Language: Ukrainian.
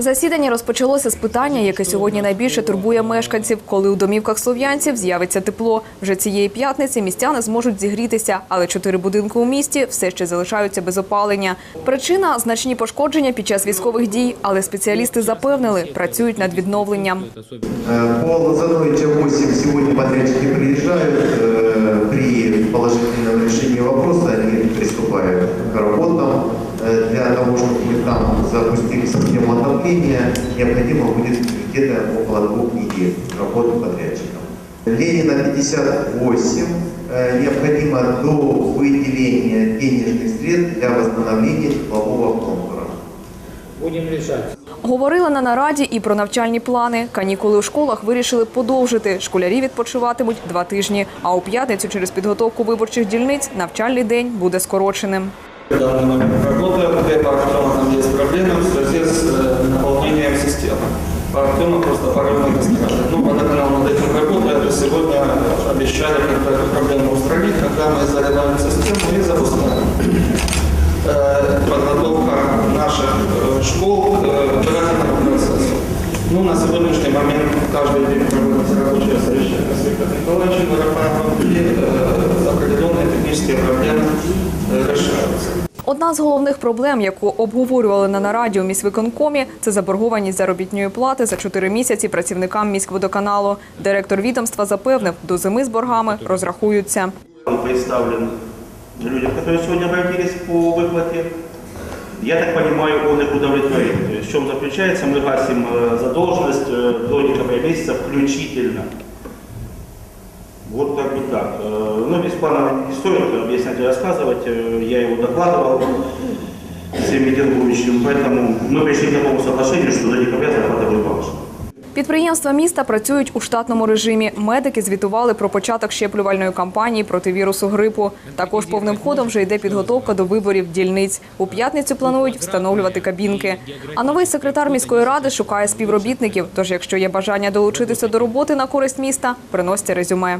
Засідання розпочалося з питання, яке сьогодні найбільше турбує мешканців, коли у домівках слов'янців з'явиться тепло. Вже цієї п'ятниці містяни зможуть зігрітися, але чотири будинки у місті все ще залишаються без опалення. Причина значні пошкодження під час військових дій, але спеціалісти запевнили, працюють над відновленням. Э, По Лозановича 8 сегодня подрядчики приезжают. Э, При положительном решении вопроса они приступают к работам. Э, Для того, чтобы мы там запустили систему отопления, необходимо будет где-то около двух недель работы подрядчиков. Ленина 58 э, необходимо до выделения денежных средств для восстановления теплового контура. Будем решать. Говорили на нараді і про навчальні плани. Канікули у школах вирішили подовжити. Школярі відпочиватимуть два тижні. А у п'ятницю через підготовку виборчих дільниць навчальний день буде скороченим. В данный По Артему просто порывно не скажет. Ну, водоканал над этим работает, и сегодня обещали как-то эту проблему устранить, когда мы заливаем систему и запускаем. Э, Подготовка наших э, школ к э, оперативному процессу. Ну, на сегодняшний момент каждый день проводится рабочее совещание с Виктором Николаевичем Воропаевым, и э, определенные технические проблемы э, решаются. Одна з головних проблем, яку обговорювали на нараді у міськвиконкомі, це заборгованість заробітної плати за чотири місяці працівникам міськводоканалу. Директор відомства запевнив, до зими з боргами розрахуються. Он представлен людям, которые сегодня обратились по выплате. Я так понимаю, он их удовлетворит. То есть в чем заключается? Мы гасим э, задолженность э, до декабря месяца включительно. Вот как бы так. Э, Ну, без плана не стоит объяснять и рассказывать. Э, Я его докладывал всем митингующим. Поэтому мы пришли к такому соглашению, что до декабря зарплата будет повышена. Підприємства міста працюють у штатному режимі. Медики звітували про початок щеплювальної кампанії проти вірусу грипу. Також повним ходом вже йде підготовка до виборів дільниць. У п'ятницю планують встановлювати кабінки. А новий секретар міської ради шукає співробітників. Тож, якщо є бажання долучитися до роботи на користь міста, приносьте резюме.